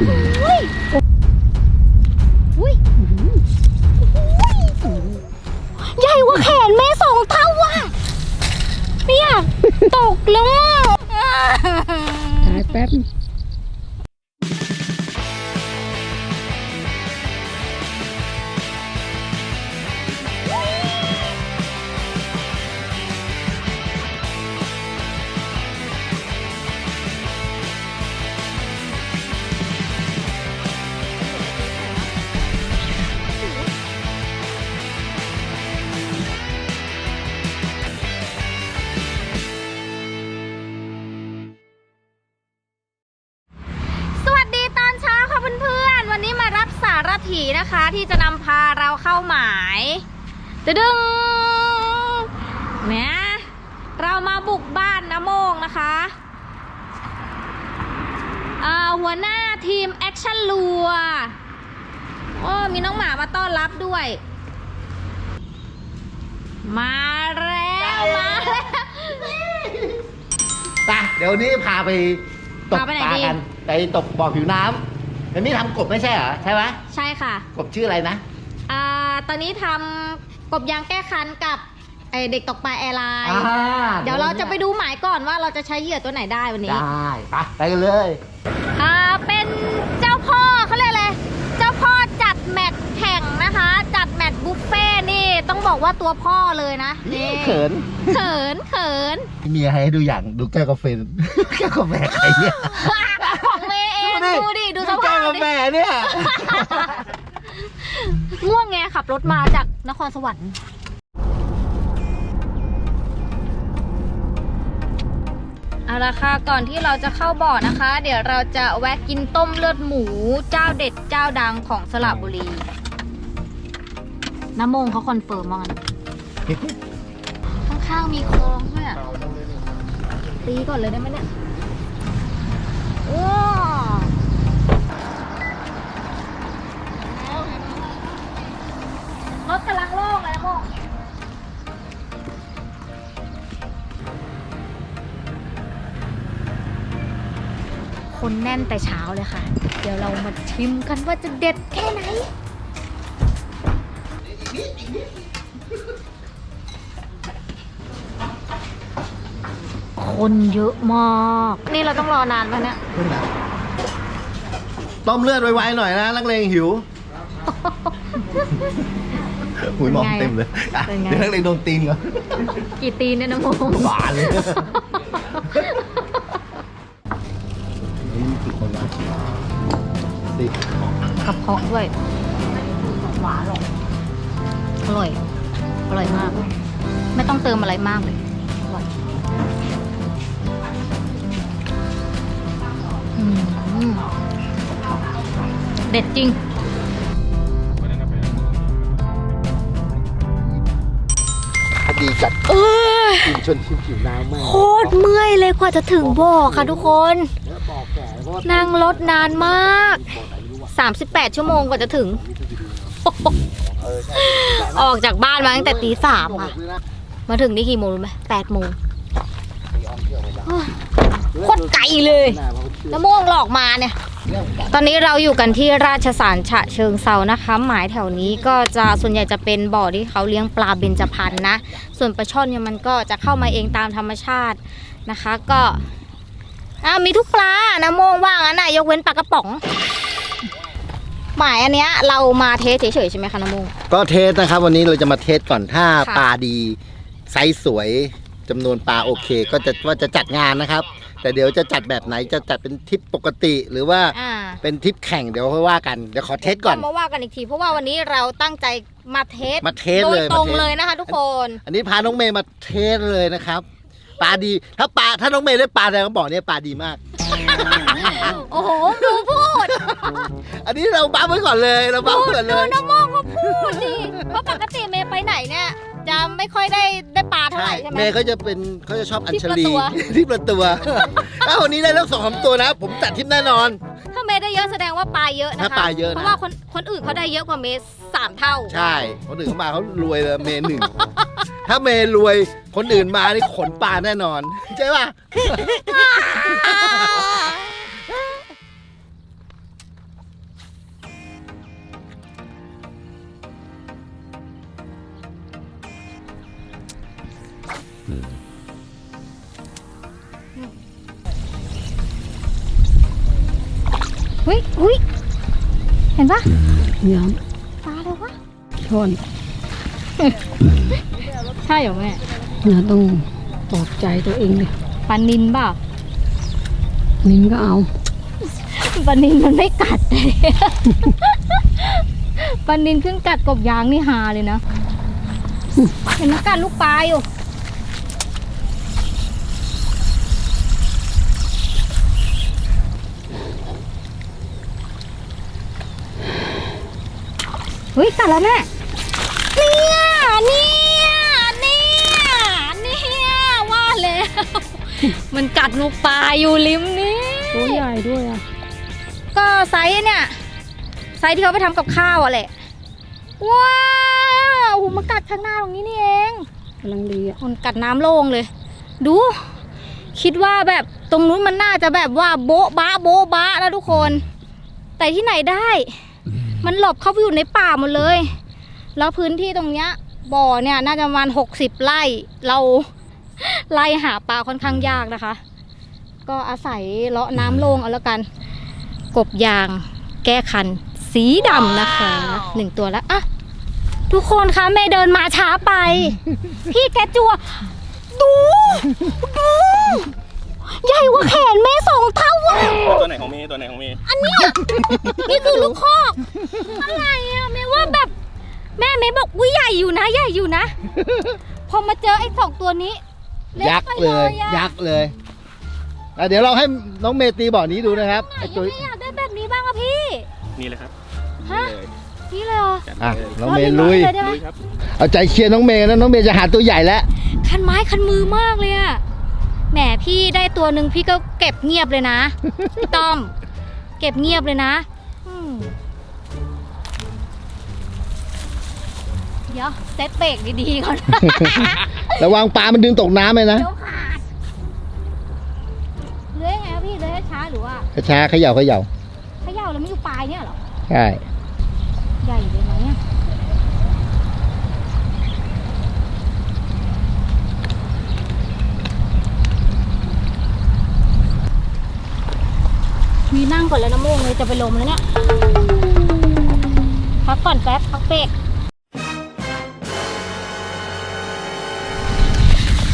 อุ้ยอุ้ยใหญ่กว่าแขนแม่สองเท่าว่ะเนี่ยตกแล้วอะ ถ่ายแป๊บ หมายตึดึงเนี่ยเรามาบุกบ้านนะโมงนะคะอ่าหัวหน้าทีมแอคชั่นลัวโอ้มีน้องหมามาต้อนรับด้วย มาแล้วมาแล้วไปเดี๋ยวนี้พาไปตกพาไปไหนปลาดีกัน ไปตกบ่อผิวน้ำเดี๋ยวนี้ทำกบไม่ใช่เหรอ ใช่ไหมใช่ค่ะ กบชื่ออะไรนะอ่า ตอนนี้ทำกบยางแก้คันกับไอเด็กตกปลาแอร์ไลน์ อ่าเดี๋ยวเราจะไปดูหมายก่อนว่าเราจะใช้เหยื่อตัวไหนได้วันนี้ ได้ไปไปกันเลย อ่าเป็นเจ้าพ่อเขาเรียกอะไรเจ้าพ่อจัดแมตช์แข่งนะคะ จัดแมตช์บุฟเฟ่ต์นี่ต้องบอกว่าตัวพ่อเลยนะนี่เขิน เขินเขินมีอะไรให้ดูอย่างดูแก้วกาแฟ แก้วกาแฟใครเนี่ยของเมย์เองดูดิดูสแก้ภาวพกาดิ แฟเนี่ย ง่วงไงขับรถมาจากนครสวรรค์ เอาละค่ะก่อนที่เราจะเข้าบ่อนะคะ เดี๋ยวเราจะแวะกินต้มเลือดหมู เจ้าเด็ดเจ้าดังของสระบุรี น้ำมงเขาคอนเฟิร์มว่างั้นข้างๆมีคลองด้วยอะตีก่อนเลยได้ไหมเนี่ยว้าว รถกำลังโล่งเลยนะโมงคนแน่นแต่เช้าเลยค่ะ เดี๋ยวเรามาชิมกันว่าจะเด็ดแค่ไหน คนเยอะมาก นี่เราต้องรอนานไหมเนี่ย ต้มเลือดไวๆหน่อยนะนักเลงหิว หุยมองเต็มเลยอะเป็นไง เดี๋ยวนักเลงโดนตีนก่อนกี่ตีนเนี่ยนะโมบานเลยนี่กี่คนวะสิบกับเพาะด้วย หวานหรออร่อย อร่อยมาก ไม่ต้องเติมอะไรมากเลยอร่อยอืมเด็ดจริง ดีจัดเออกินชนชิมผิวน้ำมากโคตรเมื่อยเลยกว่าจะถึงบ่อค่ะทุกคน แล้วบอกแก่เพราะว่านั่งรถนานมากบ่อไหนไม่รู้ว่ะ38 ชั่วโมงกว่าจะถึง เออใช่ออกจากบ้านมาตั้งแต่ตีสามโกหค่ะกเลยนะมาถึงนี่กี่โมงรู้ไหมแปดโมงไปออมเที่ยวไปจ้ะโคตรไกลเลย หน้าเขาเชื่อแล้วม่วงหลอกมาเนี่ยเรื่องกัน ตอนนี้เราอยู่กันที่ราชสารฉะเชิงเซานะคะ หมายแถวนี้ก็จะส่วนใหญ่จะเป็นบ่อที่เขาเลี้ยงปลาเบญจพรรณนะ ส่วนปลาช่อนเนี่ยมันก็จะเข้ามาเองตามธรรมชาตินะคะ ก็อ่ามีทุกปลานะโมงว่างั้นนะยกเว้นปลากระป๋อง หมายอันเนี้ยเรามาเทสเฉยๆใช่ไหมคะน้ำโมง ก็เทสนะครับ วันนี้เราจะมาเทสก่อนถ้าค่ะ ปลาดีไซส์สวยจำนวนปลาโอเค ก็จะว่าจะจัดงานนะครับ แต่เดี๋ยวจะจัดแบบไหนจะจัดเป็นทริปปกติ หรือว่าอ่าเป็นทริปแข่งเดี๋ยวค่อยว่ากัน เดี๋ยวขอเทสก่อน มาว่ากันอีกที เพราะว่าวันนี้เราตั้งใจมาเทสมาเทสโดเลยยตรงมาเทสเลยนะคะทุกคน อันนี้พาน้องเมย์มาเทสเลยนะครับปลาดีถ้าปลาถ้าน้องเมย์ได้ปลาแดงก็บอกเนี่ยปลาดีมาก โอ้โหดูพูดอันนี้เราบ้าไว้ก่อนเลยเราบ้าไว้ก่อนเลดูย น้ำมองก็พูดดิเพราะปกติเมย์ไปไหนเนี่ย จะไม่ค่อยได้ได้ปลาเท่าไหร่ใช่ไหมเมย์เขาจะเป็นเขาจะชอบอัญชลี ที่ประตัวที่ประตัวถ้าวันนี้ได้แล้วสองสามตัวนะ ผมจัดทิปแน่นอน ถ้าเมย์ได้เยอะแสดงว่าปลาเยอะนะคะถ้าปลาเยอะนะเพราะว่าคนคนอื่นเขาได้เยอะกว่าเมย์สามเท่า ใช่ คนอื่นเขามาเขารวยเลยเมย์หนึ่ง ถ้าเมย์รวยคนอื่นมานี่ขนปลาแน่นอน ใช่ป่ะ หุ้ยหุ้ยเห็นปะเนี่ยปลาเลยวะช้อนใช่เหรอแม่เนี่ยต้องปลอบใจตัวเองเลยปลานินเปล่านิ้นก็เอาปลานินมันไม่กัดเลยปลานินขึ้นกัดกบยางนี่ฮาเลยนะ เห็นมันกัดลูกปลาอยู่ เฮ้ยกัดแล้วแม่เนี่ยเนี่ยเนี่ยเนี่ยว่าแล้ว มันกัดลูกปลาอยู่ริมนี้ตัวใหญ่ด้วยอะก็ไซส์เนี่ยไซส์ที่เขาไปทำกับข้าวอะแหละ ว้าวโอ้โหมันกัดข้างหน้าตรงนี้นี่เองกำลังดีอะมันกัดน้ำโล่งเลย ดู คิดว่าแบบตรงนู้นมันน่าจะแบบว่าโบ๊ะบ้าโบ๊ะบ้านะทุกคน แต่ที่ไหนได้ มันหลบเข้าไปอยู่ในป่าหมดเลย แล้วพื้นที่ตรงเนี้ยบ่อเนี่ยน่าจะประมาณหกสิบไร่เราไล่หาปลาค่อนข้างยากนะคะ ก็อาศัยเลาะน้ำโล่งเอาแล้วกัน กบยางแก้คัน สีดำนะคะหนึ่งตัวแล้วอะทุกคนคะเมย์เดินมาช้าไป พี่แกจัว ดู ดู ใหญ่กว่าแขนแม่สองเท่าอะตัวไหนของเมย์ตัวไหนของเมย์อันเนี้ยนี่คือลูกคอกอะไรอะแม่ว่าแบบ แม่แม่บอกอุ้ยใหญ่อยู่นะ ใหญ่อยู่นะ พอมาเจอไอ้สองตัวนี้เล็ยักษ์ไปเลยอะยักษ์เลยอะเดี๋ยวเราให้น้องเมย์ตีบ่อนี้ดูนะครับไอ้ยัตัวงไม่อยากได้แบบนี้บ้างอะพี่ นี่เลยครับฮะนี่เลยนี่เลยเหรอจัดอะเลยน้องเมย์ลุยอาได้ไหมลุยครับเอาใจเชียร์น้องเมย์นะน้องเมย์จะหาตัวใหญ่แล้วคันไม้คันมือมากเลยอะ แหมพี่ได้ตัวหนึ่งพี่ก็เก็บเงียบเลยนะ พี่ต้อม เก็บเงียบเลยนะอืมเดี๋ยวเซตเบรกดีๆก่อน ระวังปลามันดึงตกน้ำเลยนะเดี๋ยวขาดเลื้อยไงครับพี่เลื้อยช้าหรือว่าช้าๆเขย่าเขย่าเขย่าแล้วไม่อยู่ปลายเนี่ยเหรอ ใช่ ใหญ่เลยไห มีนั่งก่อนแล้วนะโมงเลยจะไปลมแล้วเนี่ย พักก่อนแป๊บพักเบรก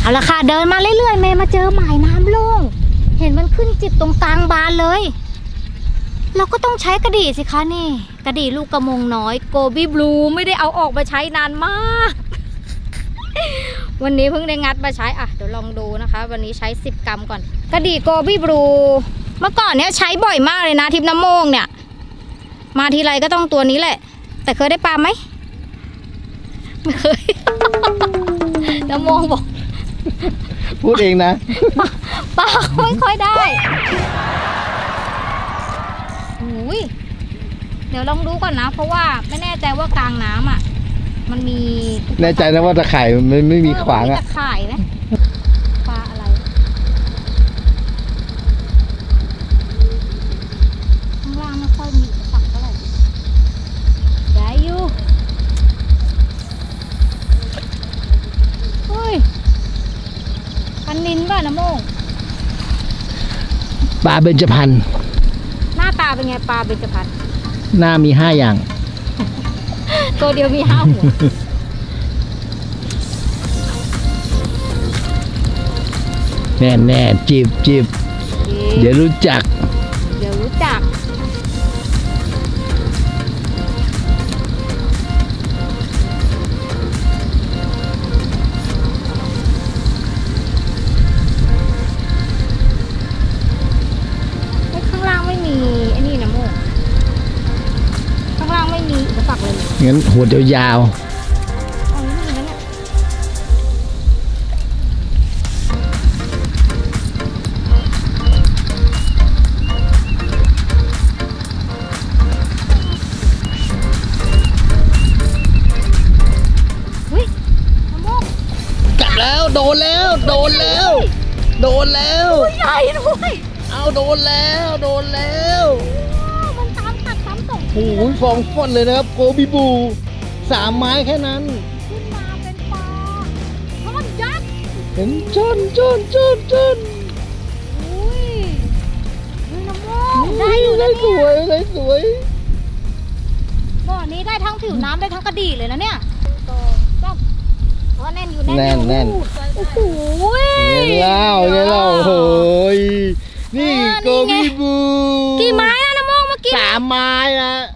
เอาละค่ะเดินมาเรื่อยๆเมย์มาเจอหมายน้ำโล่ง เห็นมันขึ้นจิตตรงกลางบานเลย เราก็ต้องใช้กระดี่สิคะนี่ กระดี่ลูกกระมงน้อยโกบี้บลูไม่ได้เอาออกมาใช้นานมาก วันนี้เพิ่งได้งัดมาใช้อะเดี๋ยวลองดูนะคะ วันนี้ใช้ 10 กรัมก่อน กระดี่โกบี้บลู เมื่อก่อนเนี้ยใช้บ่อยมากเลยนะทิพย์น้ำโมงเนี่ย มาทีไรก็ต้องตัวนี้แหละ แต่เคยได้ปลาไหมไม่เคย น้ำโมงบอกพูดเองนะปลาไม่ค่อยได้หูยเดี๋ยวลองดูก่อนนะ เพราะว่าไม่แน่ใจว่ากลางน้ำอะ มันมีแน่ใจนะว่าตะข่ายมันไม่มีขวางเออมันมีอะ ตะข่ายไหมปลาอะไร ข้างล่างไม่ค่อยมีอุปสักเท่าไหร่ได้อยู่เฮ้ยปั นนินป่ะนะโมงปลาเบญจพรรณหน้าตาเป็นไงปลาเบญจพรรณหน้ามีห้าอย่าง ตัวเดียวมีห้าหัวแน่แน่ๆจีบจีบเดี๋ยวรู้จัก งั้นหัวยาวเอานี่มีนะเนี่ยอุ้ยนะโมๆจับแล้วโดนแล้วโดนแล้ว โดนแล้ว ใหญ่ด้วย เอาโดนแล้ว โดนแล้ว โอ้โหฟองฟ่อนเลยนะครับโกบิบูสามไม้แค่นั้น ขึ้นมาเป็นปลาทอดยักษ์เห็นจนจนจนจนอุ้ยเฮ้ยน้ำโมได้อยู่นะนะสเนี่ยวยเลยสวย บ่อนี้ได้ทั้งผิวน้ำได้ทั้งกระดี่เลยนะเนี่ยสองสามอ๋อแน่นอยู่แน่นแน่นอยู่แน่น โอ้โห เงี้ยเล่าเงี้ยเล่าโอ้โหยนี่อ่าโกนี่ไงบิบู กี่ไม้นะน้ำมองเมื่อกี้สามไม้ นะโ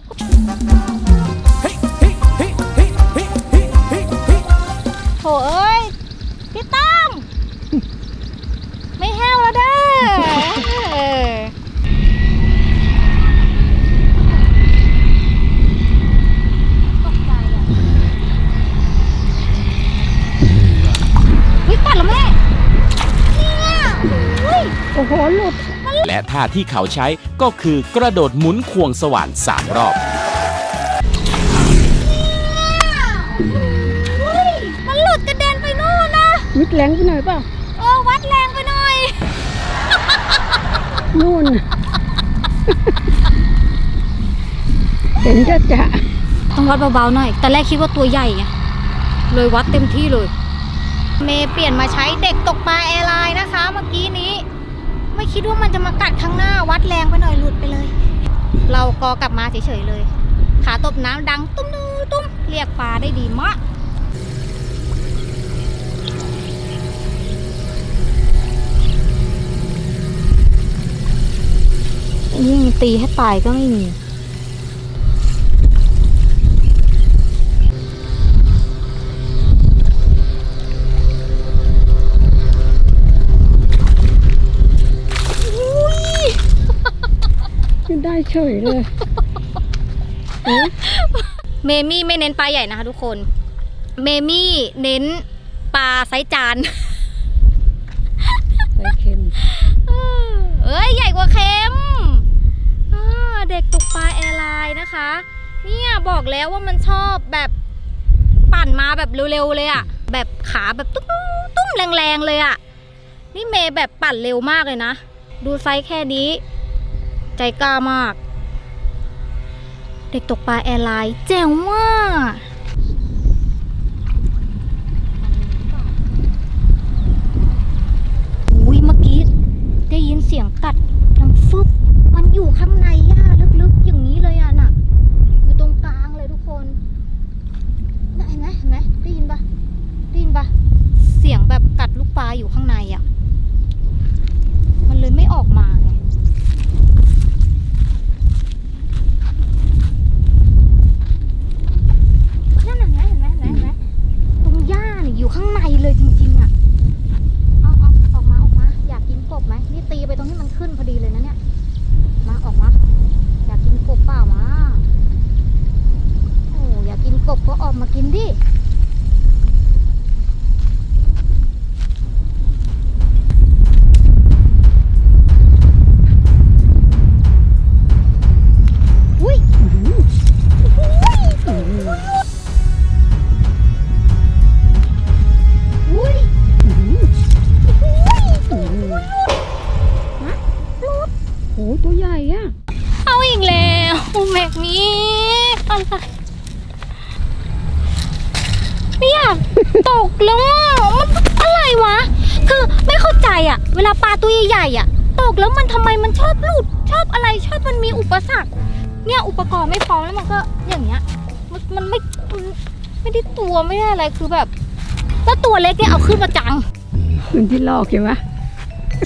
ท่าที่เขาใช้ก็คือกระโดดหมุนควงสว่านสามรอบอุ้ยมันหลุดกระเด็นไปนู่นนะมิดแรงไปหน่อยเปล่าเออวัดแรงไปหน่อย นู่น เห็นจะจะต้องวัดเบาๆหน่อย แต่แรกคิดว่าตัวใหญ่ไงเลยวัดเต็มที่เลย เมย์เปลี่ยนมาใช้เด็กตกปลาแอร์ไลน์นะคะ เมื่อกี้นี้ ไม่คิดว่ามันจะมากัดข้างหน้าวัดแรงไปหน่อยหลุดไปเลย เรากอกลับมาเฉยๆเลย ขาตบน้ำดังตุ้มนูตุ้มเรียกปลาได้ดีมากยิ่งตีให้ตายก็ไม่มี เฉยเลย เมมี่ไม่เน้นปลาใหญ่นะคะทุกคน เมมี่เน้นปลาไซส์จานใส่เค็มเอ้ยใหญ่กว่าเค็มอ่าเด็กตกปลาแอร์ไลน์นะคะ เนี่ยบอกแล้วว่ามันชอบแบบปั่นมาแบบเร็วๆเลยอะแบบขาแบบตุ้มตุ้มแรงๆเลยอะนี่เมย์แบบปั่นเร็วมากเลยนะ ดูไซส์แค่นี้ ใจกล้ามาก เด็กตกปลาแอร์ไลน์แจ๋วมากอุ้ยเมื่อกี้ได้ยินเสียงกัดดังฟึบมันอยู่ข้างในหญ้าลึกๆอย่างนี้เลยอะน่ะ อยู่ตรงกลางเลยทุกคนน่ะเห็นไหมเห็นไหมได้ยินปะได้ยินปะเสียงแบบกัดลูกปลาอยู่ข้างในอะ มันเลยไม่ออกมาไง นั่นน่ะเห็นไหมเห็นไหมเห็นไหมตรงหญ้าเนี่ยอยู่ข้างในเลยจริงๆอะ เอาเอาออกมาออกมา อยากกินกบไหมนี่ตีไปตรงที่มันขึ้นพอดีเลยนะเนี่ย มาออกมา อยากกินกบเปล่ามา โอ้อยากกินกบก็ออกมากิน ดิอุ้ยอุ้ยโอ้โหตัวใหญ่อะเอาอีกแล้วแม็กนี้อะไร ไม่อยากตกแล้วอะมันอะไรวะ คือไม่เข้าใจอะ เวลาปลาตัวใหญ่ๆอะ ตกแล้วมันทำไมมันชอบหลุด ชอบอะไรชอบมันมีอุปสรรค เนี่ยอุปกรณ์ไม่พร้อมแล้วมันก็อย่างเงี้ย มันมันไม่มันไม่ได้ตัวไม่ได้อะไรคือแบบ แล้วตัวเล็กเนี่ยเอาขึ้นมาจังเป็นที่ลอกใช่ไหม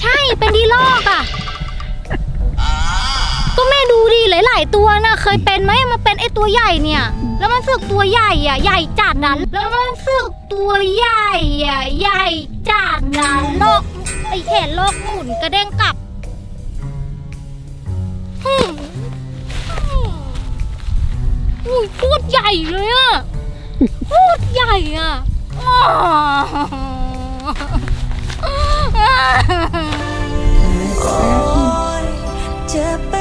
ใช่เป็นดีลอกอะ ก็แม่ดูดิหลาย ๆ ตัวนะเคยเป็นไหมมันเป็นไอตัวใหญ่เนี่ย แล้วมันสึกตัวใหญ่อะใหญ่จัดนั้นแล้วมันสึกตัวใหญ่อะใหญ่จัดนั้นโลกไอแขนโลกหมุนกระเด้งกลับอุ้ยพูดใหญ่เลยอะพูดใหญ่อะจ็บไป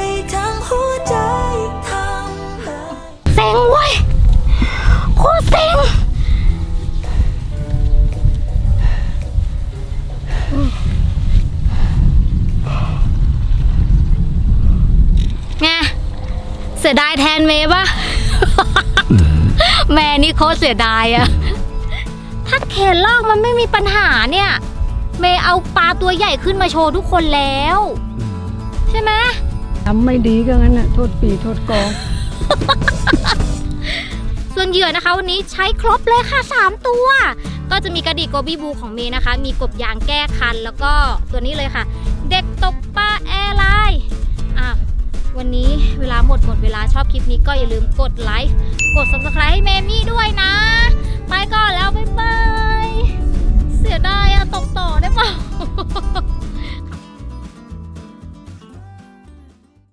สียดายแทนเมย์ปะแม่นี่โคตรเสียดายอะถ้าเคนลอกมันไม่มีปัญหาเนี่ย เมย์เอาปลาตัวใหญ่ขึ้นมาโชว์ทุกคนแล้ว ใช่ไหมทำไม่ดีก็งั้นน่ะโทษปีโทษกอง ส่วนเหยื่อนะคะวันนี้ใช้ครบเลยค่ะ 3 ตัว ก็จะมีกระดิกโกบีบูของเมย์นะคะ มีกบยางแก้คันแล้วก็ตัวนี้เลยค่ะ เด็กตกปลาแอร์ไลน์อะ วันนี้เวลาหมดหมดเวลาชอบคลิปนี้ก็อย่าลืมกดไลค์กด subscribe ให้เมมี่ด้วยนะ ไปก่อนแล้ว บ๊ายบาย เสียดายอะตกต่อได้เปล่า